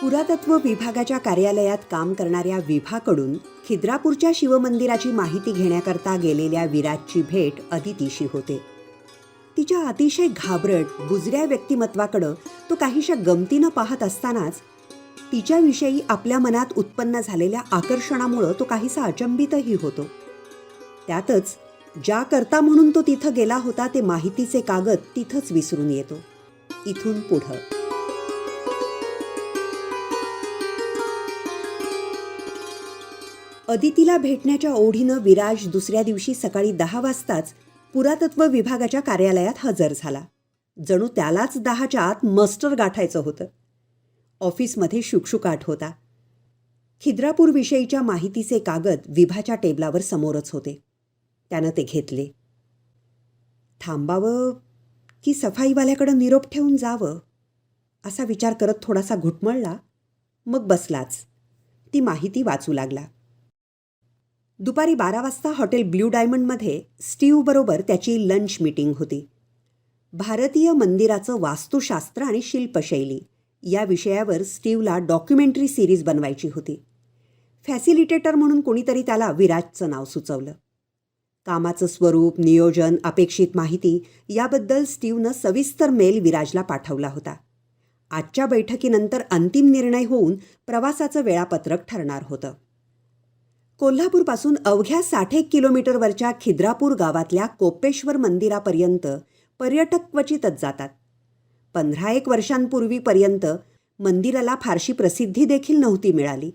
पुरातत्व विभागाच्या कार्यालयात काम करणाऱ्या विभाकडून खिद्रापूरच्या शिवमंदिराची माहिती घेण्याकरता गेलेल्या विराजची भेट अदितीशी होते. तिच्या अतिशय घाबरट बुजऱ्या व्यक्तिमत्वाकडं तो काहीशा गमतीनं पाहत असतानाच तिच्याविषयी आपल्या मनात उत्पन्न झालेल्या आकर्षणामुळं तो काहीसा अचंबितही होतो. त्यातच ज्या करता म्हणून तो तिथं गेला होता ते माहितीचे कागद तिथंच विसरून येतो. इथून पुढं अदितीला भेटण्याच्या ओढीनं विराज दुसऱ्या दिवशी सकाळी दहा वाजताच पुरातत्व विभागाच्या कार्यालयात हजर झाला. जणू त्यालाच दहाच्या आत मस्टर गाठायचं होतं. ऑफिसमध्ये शुकशुकाट होता. खिद्रापूरविषयीच्या माहितीचे कागद विभाच्या टेबलावर समोरच होते. त्यानं ते घेतले. थांबावं की सफाईवाल्याकडं निरोप ठेवून जावं? असा विचार करत थोडासा घुटमळला. मग बसलाच. ती माहिती वाचू लागला. दुपारी बारा वाजता हॉटेल ब्ल्यू डायमंडमध्ये स्टीवबरोबर त्याची लंच मीटिंग होती. भारतीय मंदिराचं वास्तुशास्त्र आणि शिल्पशैली या विषयावर स्टीवला डॉक्युमेंटरी सिरीज बनवायची होती. फॅसिलिटेटर म्हणून कोणीतरी त्याला विराजचं नाव सुचवलं. कामाचं स्वरूप नियोजन अपेक्षित माहिती याबद्दल स्टीवनं सविस्तर मेल विराजला पाठवला होता. आजच्या बैठकीनंतर अंतिम निर्णय होऊन प्रवासाचं वेळापत्रक ठरणार होतं. कोल्हापूरपासून अवघ्या साठ एक किलोमीटरवरच्या खिद्रापूर गावातल्या कोपेश्वर मंदिरापर्यंत पर्यटक क्वचितच जातात. पंधरा एक वर्षांपूर्वीपर्यंत मंदिराला फारशी प्रसिद्धी देखील नव्हती मिळाली.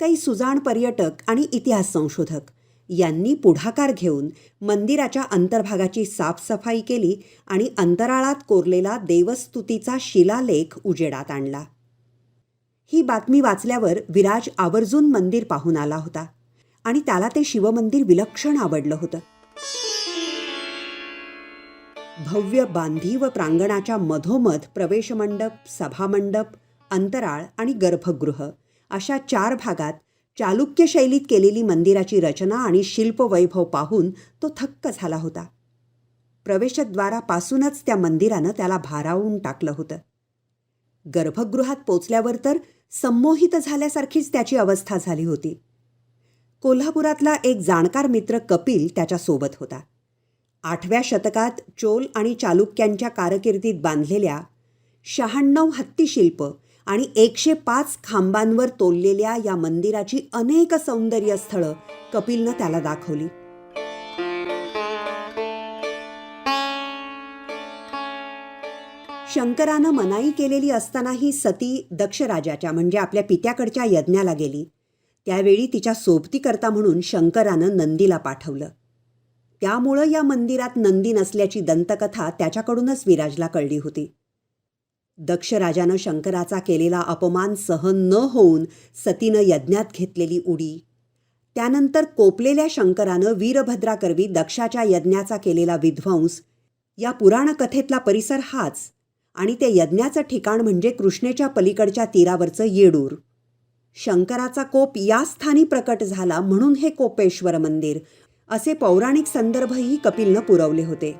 काही सुजाण पर्यटक आणि इतिहास संशोधक यांनी पुढाकार घेऊन मंदिराच्या अंतर्भागाची साफसफाई केली आणि अंतराळात कोरलेला देवस्तुतीचा शिलालेख उजेडात आणला. ही बातमी वाचल्यावर विराज आवर्जून मंदिर पाहून आला होता. आणि त्याला ते शिवमंदिर विलक्षण आवडलं होतं. भव्य बांधीव प्रांगणाच्या मधोमध प्रवेशमंडप सभामंडप अंतराळ आणि गर्भगृह अशा चार भागात चालुक्य शैलीत केलेली मंदिराची रचना आणि शिल्पवैभव पाहून तो थक्क झाला होता. प्रवेशद्वारापासूनच त्या मंदिरानं त्याला भारावून टाकलं होतं. गर्भगृहात पोचल्यावर तर संमोहित झाल्यासारखीच त्याची अवस्था झाली होती. कोल्हापुरातला एक जाणकार मित्र कपिल त्याच्यासोबत होता. आठव्या शतकात चोल आणि चालुक्यांच्या कारकिर्दीत बांधलेल्या शहाण्णव हत्तीशिल्प आणि एकशे पाच खांबांवर तोललेल्या या मंदिराची अनेक सौंदर्य स्थळं कपिलनं त्याला दाखवली. शंकरानं मनाई केलेली असतानाही सती दक्षराजाच्या म्हणजे आपल्या पित्याकडच्या यज्ञाला गेली. त्यावेळी तिच्या सोबतीकरता म्हणून शंकरानं नंदीला पाठवलं. त्यामुळं या मंदिरात नंदी नसल्याची दंतकथा त्याच्याकडूनच विराजला कळली होती. दक्षराजानं शंकराचा केलेला अपमान सहन न होऊन सतीनं यज्ञात घेतलेली उडी. त्यानंतर कोपलेल्या शंकरानं वीरभद्राकरवी दक्षाच्या यज्ञाचा केलेला विध्वंस. या पुराणकथेतला परिसर हाच आणि त्या यज्ञाचं ठिकाण म्हणजे कृष्णेच्या पलीकडच्या तीरावरचं येडूर. शंकराचा कोप या स्थानी प्रकट झाला म्हणून हे कोपेश्वर मंदिर. असे पौराणिक संदर्भही कपिलनं पुरवले होते.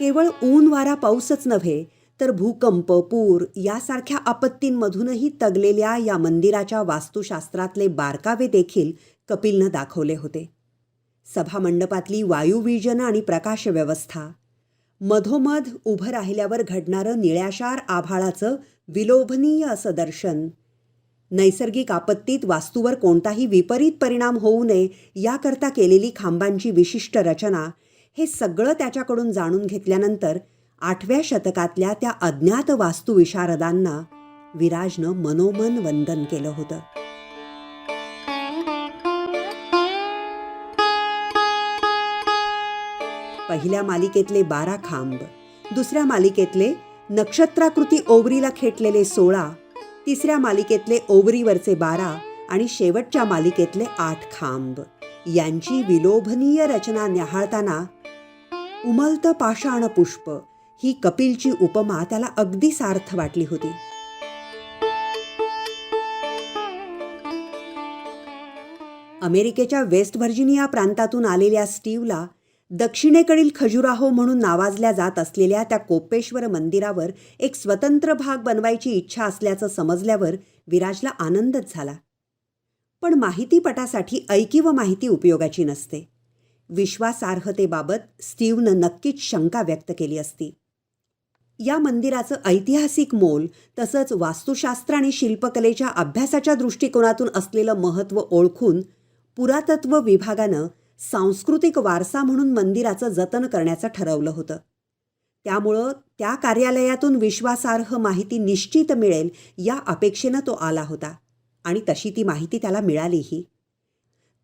केवळ ऊन वारा पाऊसच नव्हे तर भूकंप पूर यासारख्या आपत्तींमधूनही तगलेल्या या मंदिराच्या वास्तुशास्त्रातले बारकावे देखील कपिलनं दाखवले होते. सभामंडपातली वायुवीजन आणि प्रकाश व्यवस्था मधोमध उभं राहिल्यावर घडणारं निळ्याशार आभाळाचं विलोभनीय असं दर्शन. नैसर्गिक आपत्तीत वास्तूवर कोणताही विपरीत परिणाम होऊ नये याकरता केलेली खांबांची विशिष्ट रचना हे सगळं त्याच्याकडून जाणून घेतल्यानंतर आठव्या शतकातल्या त्या अज्ञात वास्तुविशारदांना विराजनं मनोमन वंदन केलं होतं. पहिल्या मालिकेतले बारा खांब. दुसऱ्या मालिकेतले नक्षत्राकृती ओवरीला खेटलेले सोळा तिसऱ्या मालिकेतले ओवरीवरचे बारा आणि शेवटच्या मालिकेतले आठ खांब. यांची विलोभनीय रचना न्याहाळताना उमलतं पाषाण पुष्प ही कपिलची उपमा त्याला अगदी सार्थ वाटली होती. अमेरिकेच्या वेस्ट व्हर्जिनिया प्रांतातून आलेल्या स्टीवला दक्षिणेकडील खजुराहो म्हणून नावाजल्या जात असलेल्या त्या कोपेश्वर मंदिरावर एक स्वतंत्र भाग बनवायची इच्छा असल्याचं समजल्यावर विराजला आनंदच झाला. पण माहितीपटासाठी ऐकी व माहिती उपयोगाची नसते. विश्वासार्हतेबाबत स्टीव्हनं नक्कीच शंका व्यक्त केली असती. या मंदिराचं ऐतिहासिक मोल तसंच वास्तुशास्त्र आणि शिल्पकलेच्या अभ्यासाच्या दृष्टिकोनातून असलेलं महत्त्व ओळखून पुरातत्व विभागानं सांस्कृतिक वारसा म्हणून मंदिराचं जतन करण्याचं ठरवलं होतं. त्यामुळं त्या कार्यालयातून विश्वासार्ह माहिती निश्चित मिळेल या अपेक्षेनं तो आला होता आणि तशी ती माहिती त्याला मिळालीही.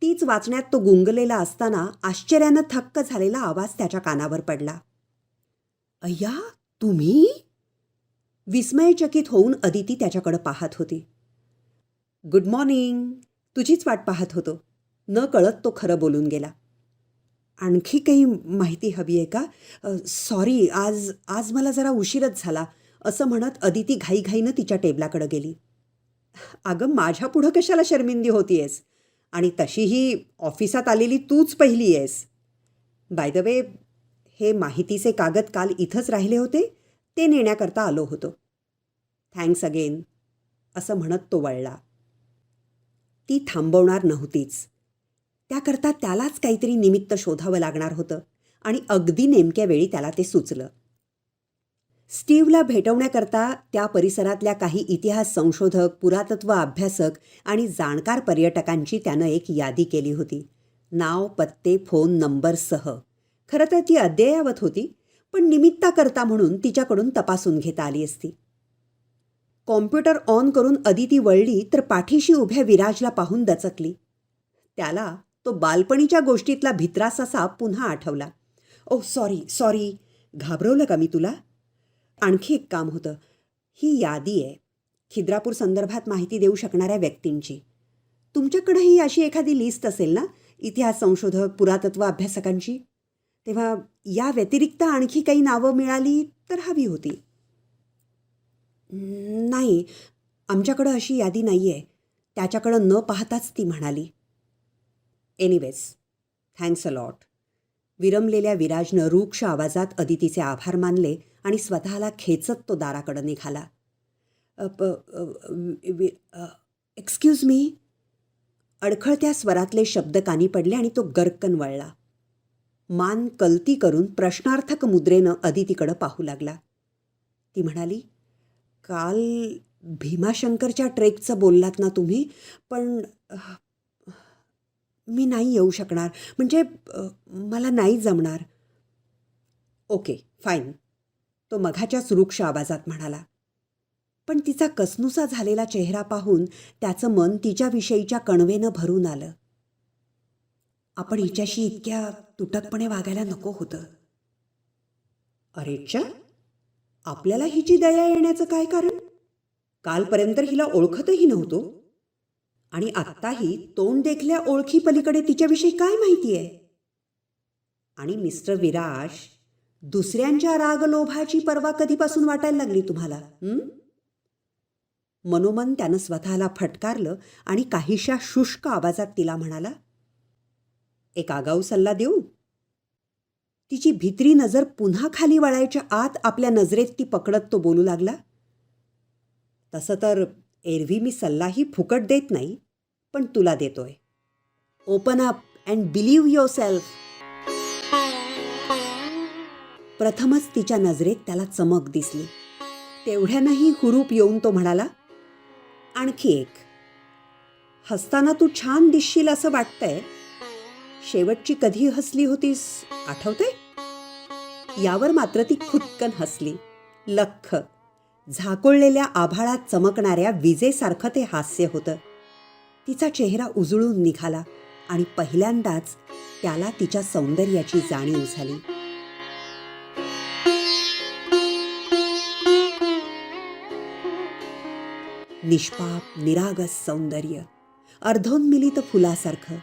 तीच वाचण्यात तो गुंगलेला असताना आश्चर्यानं थक्क झालेला आवाज त्याच्या कानावर पडला. अय्या तुम्ही? विस्मयचकित होऊन अदिती त्याच्याकडं पाहत होती. Good morning. तुझीच वाट पाहत होतो. न कळत तो खरं बोलून गेला. आणखी काही माहिती हवी आहे का? सॉरी आज आज मला जरा उशीरच झाला असं म्हणत अदिती घाईघाईनं तिच्या टेबलाकडं गेली. अगं माझ्या पुढं कशाला शर्मिंदी होतीयस? आणि तशीही ऑफिसात आलेली तूच पहिली आहेस. बाय द वे हे माहितीचे कागद काल इथंच राहिले होते ते नेण्याकरता आलो होतो. थँक्स अगेन असं म्हणत तो वळला. ती थांबवणार नव्हतीच. त्याकरता त्यालाच काहीतरी निमित्त शोधावं लागणार होतं आणि अगदी नेमक्या वेळी त्याला ते सुचलं. स्टीव्हला भेटवण्याकरता त्या परिसरातल्या काही इतिहास संशोधक पुरातत्व अभ्यासक आणि जाणकार पर्यटकांची त्यानं एक यादी केली होती. नाव पत्ते फोन नंबरसह खरं तर ती अद्ययावत होती पण निमित्ताकरता म्हणून तिच्याकडून तपासून घेता आली असती. कॉम्प्युटर ऑन करून अदिती वळली तर पाठीशी उभ्या विराजला पाहून दचकली. त्याला तो बालपणीच्या गोष्टीतला भित्रास असा पुन्हा आठवला. ओ सॉरी सॉरी. घाबरवलं का मी तुला? आणखी एक काम होतं. ही यादी आहे. खिद्रापूर संदर्भात माहिती देऊ शकणाऱ्या व्यक्तींची. तुमच्याकडंही अशी एखादी लिस्ट असेल ना? इतिहास संशोधक पुरातत्व अभ्यासकांची? तेव्हा या व्यतिरिक्त आणखी काही नावं मिळाली तर हवी होती. नाही. आमच्याकडं अशी यादी नाही आहे त्याच्याकडं न पाहताच ती म्हणाली. एनिवेज थँक्स अ लॉट विरमलेल्या विराजनं रूक्ष आवाजात अदितीचे आभार मानले आणि स्वतःला खेचत तो दाराकडं निघाला. एक्सक्यूज मी अडखळत्या स्वरातले शब्द कानी पडले आणि तो गरकन वळला. मान कलती करून प्रश्नार्थक मुद्रेनं अदितीकडं पाहू लागला. ती म्हणाली काल भीमाशंकरच्या ट्रेकचं बोललात ना तुम्ही पण मी नाही येऊ शकणार. म्हणजे मला नाही जमणार. Okay fine. तो मघाच्याच वृक्ष आवाजात म्हणाला. पण तिचा कसनुसा झालेला चेहरा पाहून त्याचं मन तिच्याविषयीच्या कणवेनं भरून आलं. आपण हिच्याशी इतक्या तुटकपणे वागायला नको होतं. अरेच्या आपल्याला हिची दया येण्याचं काय कारण? कालपर्यंत हिला ओळखतही नव्हतो. आणि आत्ताही तोंड देखल्या ओळखी पलीकडे तिच्याविषयी काय माहिती आहे आणि मिस्टर विराज दुसऱ्यांच्या रागलोभाची पर्वा कधीपासून वाटायला लागली तुम्हाला मनोमन त्यानं स्वतःला फटकारलं आणि काहीशा शुष्क आवाजात तिला म्हणाला एक आगाऊ सल्ला देऊ. तिची भित्री नजर पुन्हा खाली वळायच्या आत आपल्या नजरेत ती पकडत तो बोलू लागला तसं तर एरवी मी सल्लाही फुकट देत नाही पण तुला देतोय. Open up and believe yourself प्रथमच तिच्या नजरेत त्याला चमक दिसली. तेवढ्यानंही हुरूप येऊन तो म्हणाला आणखी एक. हसताना तू छान दिसशील असं वाटतंय. शेवटची कधी हसली होतीस आठवते यावर मात्र ती खुदकन हसली. लख झाकोळलेल्या आभाळात चमकणाऱ्या विजेसारखं ते हास्य होतं. तिचा चेहरा उजळून निघाला आणि पहिल्यांदाच त्याला तिच्या सौंदर्याची जाणीव झाली. निष्पाप निरागस सौंदर्य अर्धोन्मिलित फुलासारखं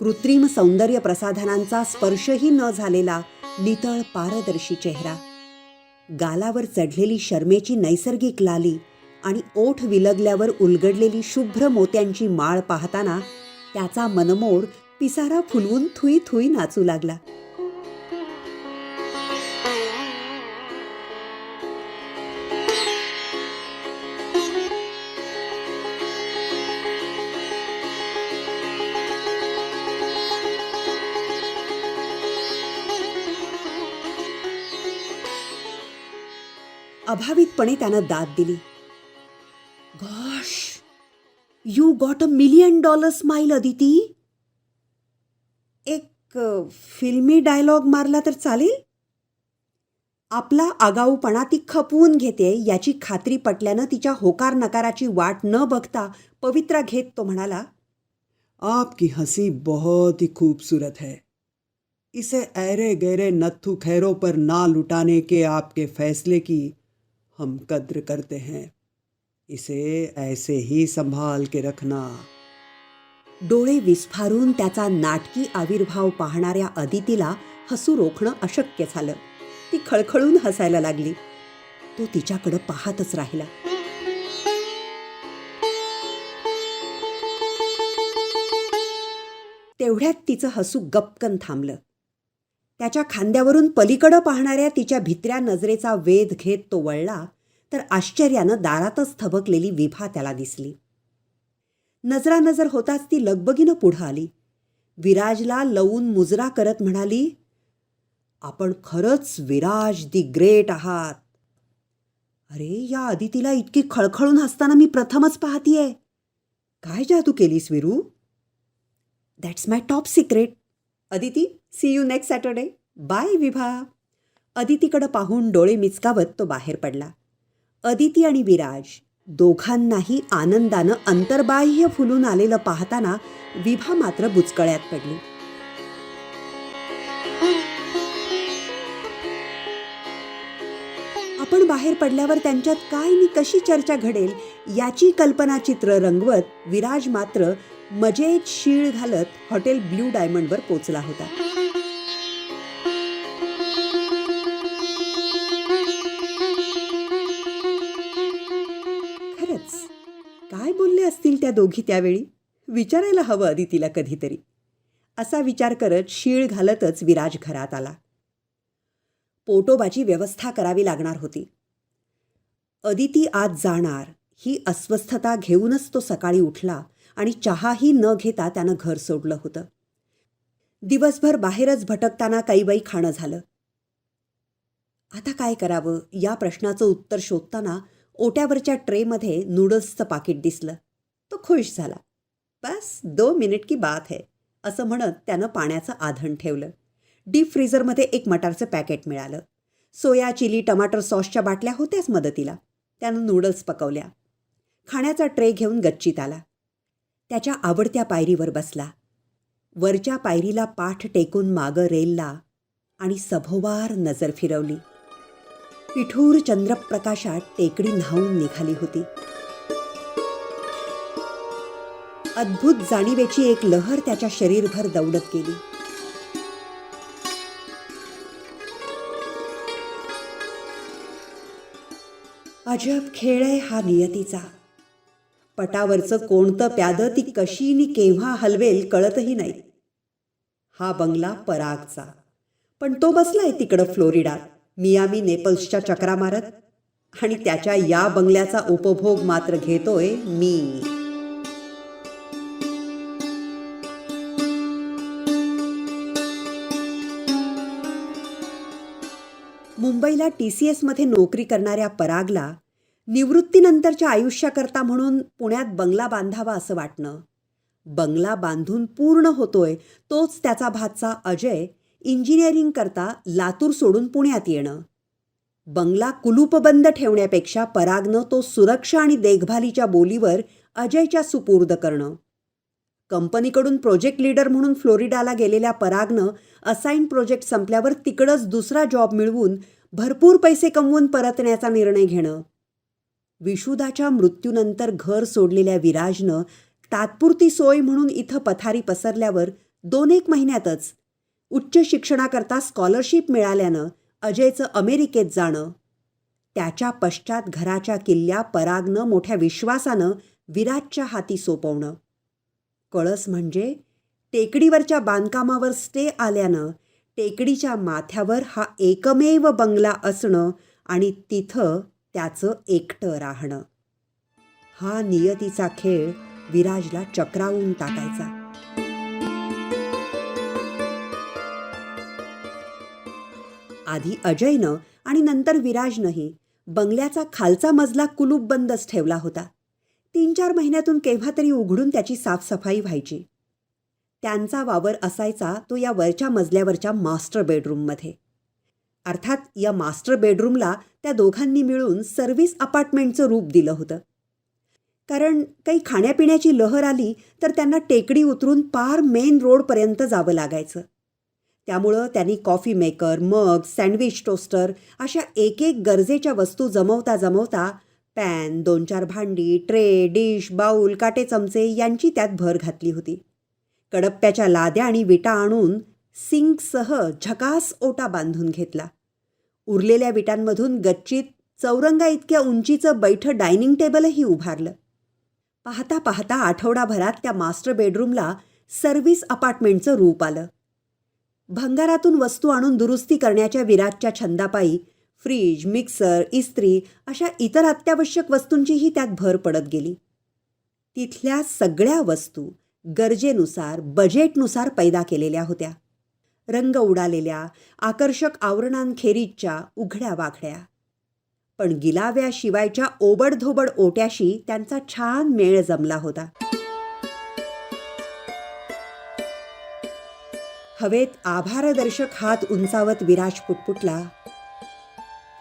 कृत्रिम सौंदर्य प्रसाधनांचा स्पर्शही न झालेला नितळ पारदर्शी चेहरा. गालावर चढलेली शर्मेची नैसर्गिक लाली आणि ओठ विलगल्यावर उलगडलेली शुभ्र मोत्यांची माळ पाहताना त्याचा मनमोर पिसारा फुलवून थुई थुई नाचू लागला. अभावितपणे त्यानं दाद दिली. Gosh you got a million dollar smile Aditi. एक फिल्मी डायलॉग मारला तर चालेल? आपला आगाऊपणा ती खपवून घेते याची खात्री पटल्यानं तिच्या होकार नकाराची वाट न बघता पवित्रा घेत तो म्हणाला आपकी हंसी बहुत ही खूबसूरत है. इसे ऐरे गैरे नथ्थू खैरों पर ना लुटाने के आपके फैसले की हम कद्र करते हैं। इसे ऐसे ही संभाल के रखना। डोळे विस्फारून त्याचा नाटकी आविर्भाव पाहणाऱ्या अदितीला हसू रोखणं अशक्य झालं. ती खळखळून हसायला लागली. तो तिच्याकडं पाहतच राहिला. तेवढ्यात तिचं हसू गपकन थांबलं. त्याच्या खांद्यावरून पलीकडं पाहणाऱ्या तिच्या भित्र्या नजरेचा वेध घेत तो वळला तर आश्चर्यानं दारातच थबकलेली विभा त्याला दिसली. नजरानजर होताच ती लगबगीनं पुढं आली. विराजला लवून मुजरा करत म्हणाली आपण खरंच विराज दी ग्रेट आहात. अरे या अदितीला इतकी खळखळून हसताना मी प्रथमच पाहतीये. काय जादू केलीस Viru? That's my top secret Aditi see you next Saturday bye Vibha अदितीकडं पाहून डोळे मिचकावत तो बाहेर पडला. अदिती आणि विराज दोघांनाही आनंदानं अंतर्बाह्य फुलून आलेलं पाहताना विभा मात्र बुचकळ्यात पडली. आपण बाहेर पडल्यावर त्यांच्यात काय नि कशी चर्चा घडेल याची कल्पनाचित्र रंगवत विराज मात्र मजेत शीळ घालत हॉटेल ब्ल्यू डायमंडवर पोचला होता. त्या दोघी त्यावेळी विचारायला हवं अदितीला कधीतरी. असा विचार करत शीळ घालतच विराज घरात आला. पोटोबाची व्यवस्था करावी लागणार होती. अदिती आज जाणार ही अस्वस्थता घेऊनच तो सकाळी उठला आणि चहाही न घेता त्यानं घर सोडलं होतं. दिवसभर बाहेरच भटकताना काही बाई खाणं झालं. आता काय करावं? या प्रश्नाचं उत्तर शोधताना ओट्यावरच्या ट्रेमध्ये नूडल्सचं पाकिट दिसलं. खुश झाला. बस दो मिनिट की बात है असं म्हणत त्यानं पाण्याचं आधण ठेवलं. डीप फ्रीझरमध्ये एक मटारचं पॅकेट मिळालं. सोया चिली टमाटर सॉसच्या बाटल्या होत्याच मदतीला. त्यानं नूडल्स पकवल्या. खाण्याचा ट्रे घेऊन गच्चीत आला. त्याच्या आवडत्या पायरीवर बसला. वरच्या पायरीला पाठ टेकून मागं रेलला आणि सभोवार नजर फिरवली. पिठूर चंद्रप्रकाशात टेकडी न्हावून निघाली होती. अद्भुत जाणीवेची एक लहर त्याच्या शरीरभर दौडत गेली अजब खेळ आहे हा नियतीचा. पटावरचं कोणतं प्यादं ती कशीनी केव्हा हलवेल कळतही नाही. हा बंगला परागचा. पण तो बसलाय तिकडं फ्लोरिडात मियामी नेपल्सच्या चक्रा मारत आणि त्याच्या या बंगल्याचा उपभोग मात्र घेतोय मी. मुंबईला टी सी एसमध्ये नोकरी करणाऱ्या परागला निवृत्तीनंतरच्या आयुष्याकरता म्हणून पुण्यात बंगला बांधावा असं वाटणं. बंगला बांधून पूर्ण होतोय तोच त्याचा भातचा अजय इंजिनिअरिंग करता लातूर सोडून पुण्यात येणं. बंगला कुलूपबंद ठेवण्यापेक्षा परागनं तो सुरक्षा आणि देखभालीच्या बोलीवर अजयच्या सुपूर्द करणं. कंपनीकडून प्रोजेक्ट लीडर म्हणून फ्लोरिडाला गेलेल्या परागनं असाईन प्रोजेक्ट संपल्यावर तिकडंच दुसरा जॉब मिळवून भरपूर पैसे कमवून परतण्याचा निर्णय घेणं. विशुदाच्या मृत्यूनंतर घर सोडलेल्या विराजनं तात्पुरती सोय म्हणून इथं पथारी पसरल्यावर दोन एक महिन्यातच उच्च शिक्षणाकरता स्कॉलरशिप मिळाल्यानं अजयचं अमेरिकेत जाणं. त्याच्या पश्चात घराच्या किल्ल्या परागनं मोठ्या विश्वासानं विराजच्या हाती सोपवणं. कळस म्हणजे टेकडीवरच्या बांधकामावर स्टे आल्यानं टेकडीच्या माथ्यावर हा एकमेव बंगला असणं आणि तिथं त्याचं एकटं राहणं. हा नियतीचा खेळ विराजला चक्रावून टाकायचा. आधी अजयनं आणि नंतर विराजनंही बंगल्याचा खालचा मजला कुलूप बंदच ठेवला होता. तीन चार महिन्यातून केव्हा तरी उघडून त्याची साफसफाई व्हायची. त्यांचा वावर असायचा तो या वरच्या मजल्यावरच्या मास्टर बेडरूममध्ये. अर्थात या मास्टर बेडरूमला त्या दोघांनी मिळून सर्व्हिस अपार्टमेंटचं रूप दिलं होतं. कारण काही खाण्यापिण्याची लहर आली तर त्यांना टेकडी उतरून पार मेन रोडपर्यंत जावं लागायचं. त्यामुळं त्यांनी कॉफी मेकर मग सँडविच टोस्टर अशा एक एक गरजेच्या वस्तू जमवता जमवता पॅन दोन चार भांडी ट्रे डिश बाऊल काटे चमचे यांची त्यात भर घातली होती. कडप्प्याच्या लाद्या आणि विटा आणून सिंकसह झकास ओटा बांधून घेतला. उरलेल्या विटांमधून गच्चीत चौरंगा इतक्या उंचीचं बैठं डायनिंग टेबलही उभारलं. पाहता पाहता आठवडाभरात त्या मास्टर बेडरूमला सर्व्हिस अपार्टमेंटचं रूप आलं. भंगारातून वस्तू आणून दुरुस्ती करण्याच्या विराटच्या छंदापायी फ्रीज मिक्सर इस्त्री अशा इतर अत्यावश्यक वस्तूंचीही त्यात भर पडत गेली. तिथल्या सगळ्या वस्तू गरजेनुसार बजेटनुसार पैदा केलेल्या होत्या. रंग उडालेल्या आकर्षक आवरणांखेरीजच्या उघड्या वाघड्या पण गिलाव्या शिवायच्या ओबडधोबड ओट्याशी त्यांचा छान मेळ जमला होता. हवेत आभारदर्शक हात उंचावत Viraj पुटपुटला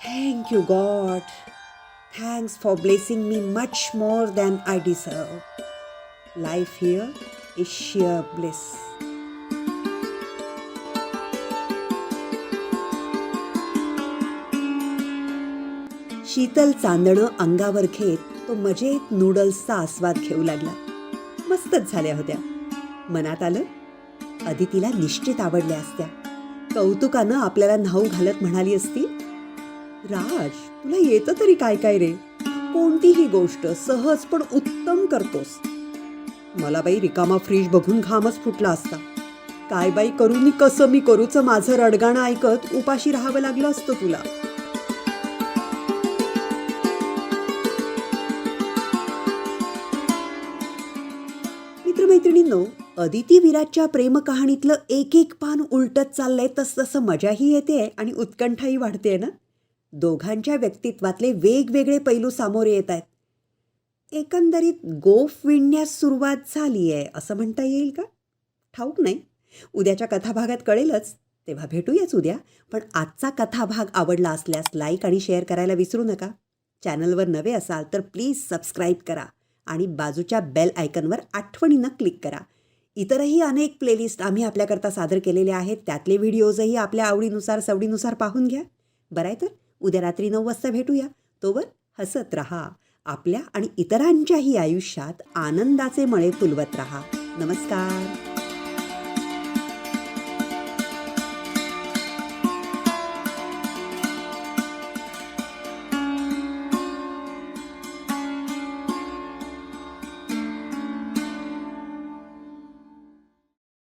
thank you God. Thanks for blessing me much more than I deserve. Life here is sheer bliss. शीतल चांदणं अंगावर घेत तो मजेत नूडल्सचा आस्वाद घेऊ लागला मस्तच झाल्या होत्या मनात आलं अदितीला निश्चित आवडल्या असत्या कौतुकानं आपल्याला न्हाऊ घालत म्हणाली असती राज तुला येतं तरी काय काय रे? कोणतीही गोष्ट सहज पण उत्तम करतोस. मला बाई रिकामा फ्रीज बघून घामच फुटला असता. काय बाई करू मी कसं मी करूच माझं रडगाणं ऐकत उपाशी राहावं लागलं असतं तुला. मित्रमैत्रिणींनो अदिती विराजच्या प्रेमकहाणीतलं एक एक पान उलटत चाललंय तस तसं मजाही येते आणि उत्कंठाही वाढते ना? दोघांच्या व्यक्तित्वातले वेगवेगळे पैलू सामोरे येत आहेत. एकंदरीत गोफ विणण्यास सुरुवात झाली आहे असं म्हणता येईल का? ठाऊक नाही. उद्याच्या कथाभागात कळेलच. तेव्हा भेटूयाच उद्या. पण आजचा कथाभाग आवडला असल्यास लाईक आणि शेअर करायला विसरू नका. चॅनलवर नवे असाल तर प्लीज सबस्क्राईब करा आणि बाजूच्या बेल आयकनवर आठवणीनं क्लिक करा. इतरही अनेक प्लेलिस्ट आम्ही आपल्याकरता सादर केलेले आहेत. त्यातले व्हिडिओजही आपल्या आवडीनुसार सवडीनुसार पाहून घ्या. बरं आहे तर? उद्या रात्री नऊ वाजता भेटूया. तोवर हसत रहा. आपल्या आणि इतरांच्याही आयुष्यात आनंदाचे मळे फुलवत रहा. नमस्कार.